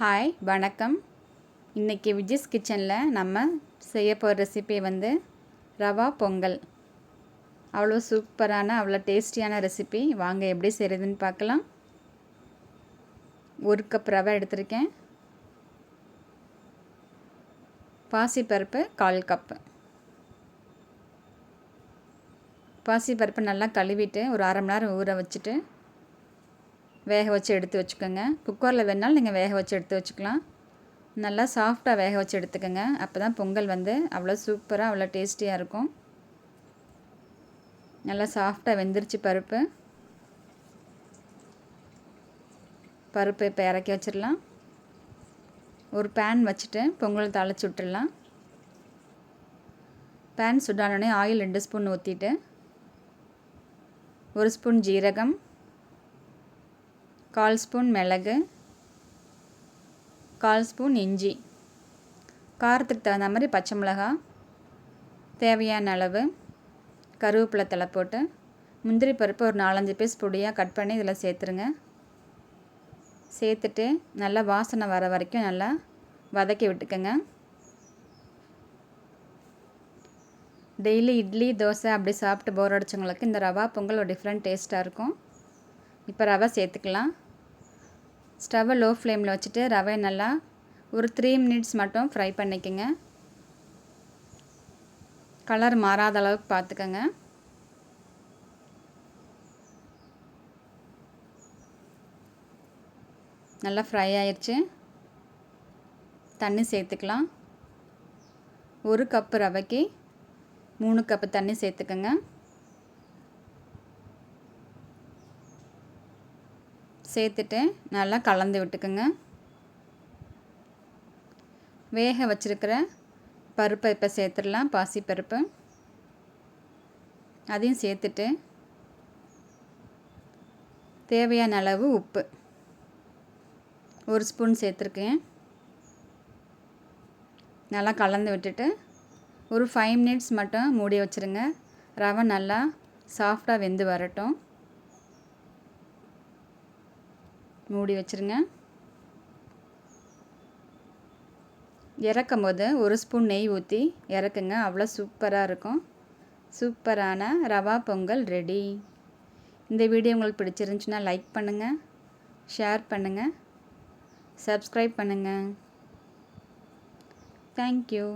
Hi வணக்கம். இன்றைக்கி விஜிஸ் கிச்சனில் நம்ம செய்ய போகிற ரெசிபி வந்து ரவா பொங்கல். அவ்வளோ சூப்பரான அவ்வளோ டேஸ்டியான ரெசிபி வாங்க எப்படி செய்கிறதுன்னு பார்க்கலாம். ஒரு கப் ரவை எடுத்திருக்கேன். பாசிப்பருப்பு கால் கப்பு பாசிப்பருப்பு நல்லா கழுவிட்டு ஒரு அரை மணி நேரம் ஊற வச்சுட்டு வேக வச்சு எடுத்து வச்சுக்கோங்க. குக்கரில் வேணாலும் நீங்கள் வேக வச்சு எடுத்து வச்சுக்கலாம். நல்லா சாஃப்டாக வேக வச்சு எடுத்துக்கோங்க. அப்போ தான் பொங்கல் வந்து அவ்வளோ சூப்பராக அவ்வளோ டேஸ்டியாக இருக்கும். நல்லா சாஃப்டாக வெந்துருச்சு பருப்பு. பருப்பு இப்போ இறக்கி வச்சிடலாம். ஒரு பேன் வச்சுட்டு பொங்கல் தாளிச்சு விட்டுடலாம். பேன் சுடானோடனே ஆயில் ரெண்டு ஸ்பூன் ஊற்றிட்டு ஒரு ஸ்பூன் ஜீரகம் கால் ஸ்பூன் மிளகு கால் ஸ்பூன் இஞ்சி. காரத்துக்கு தகுந்த மாதிரி பச்சை மிளகா தேவையான அளவு கருவேப்பிலை தலை போட்டு முந்திரி பருப்பு ஒரு நாலஞ்சு பீஸ் பொடியாக கட் பண்ணி இதில் சேர்த்துருங்க. சேர்த்துட்டு நல்லா வாசனை வர வரைக்கும் நல்லா வதக்கி விட்டுக்கோங்க. டெய்லி இட்லி தோசை அப்படி சாப்பிட்டு போர் அடித்தவங்களுக்கு இந்த ரவா பொங்கல் ஒரு டிஃப்ரெண்ட் டேஸ்ட்டாக இருக்கும். இப்போ ரவை சேர்த்துக்கலாம். ஸ்டவ்வை லோ ஃப்ளேமில் வச்சுட்டு ரவை நல்லா ஒரு த்ரீ மினிட்ஸ் மட்டும் ஃப்ரை பண்ணிக்கோங்க. கலர் மாறாத அளவுக்கு பார்த்துக்கோங்க. நல்லா ஃப்ரை ஆயிடுச்சு தண்ணி சேர்த்துக்கலாம். ஒரு கப்பு ரவைக்கு மூணு கப்பு தண்ணி சேர்த்துக்கோங்க. சேர்த்துட்டு நல்லா கலந்து விட்டுக்குங்க. வேக வச்சுருக்கிற பருப்பை இப்போ சேர்த்துடலாம் பாசி பருப்பு அதையும் சேர்த்துட்டு தேவையான அளவு உப்பு. ஒரு ஸ்பூன் சேர்த்துருக்கேன். நல்லா கலந்து விட்டுட்டு ஒரு ஃபைவ் மினிட்ஸ் மட்டும் மூடி வச்சுருங்க. ரவை நல்லா சாஃப்டாக வெந்து வரட்டும். மூடி வச்சுருங்க. இறக்கும் போது ஒரு ஸ்பூன் நெய் ஊற்றி இறக்குங்க. அவ்வளோ சூப்பராக இருக்கும். சூப்பரான ரவா பொங்கல் ரெடி. இந்த வீடியோ உங்களுக்கு பிடிச்சிருந்துச்சுன்னா லைக் பண்ணுங்கள் ஷேர் பண்ணுங்கள் சப்ஸ்கிரைப் பண்ணுங்கள் தேங்க்யூ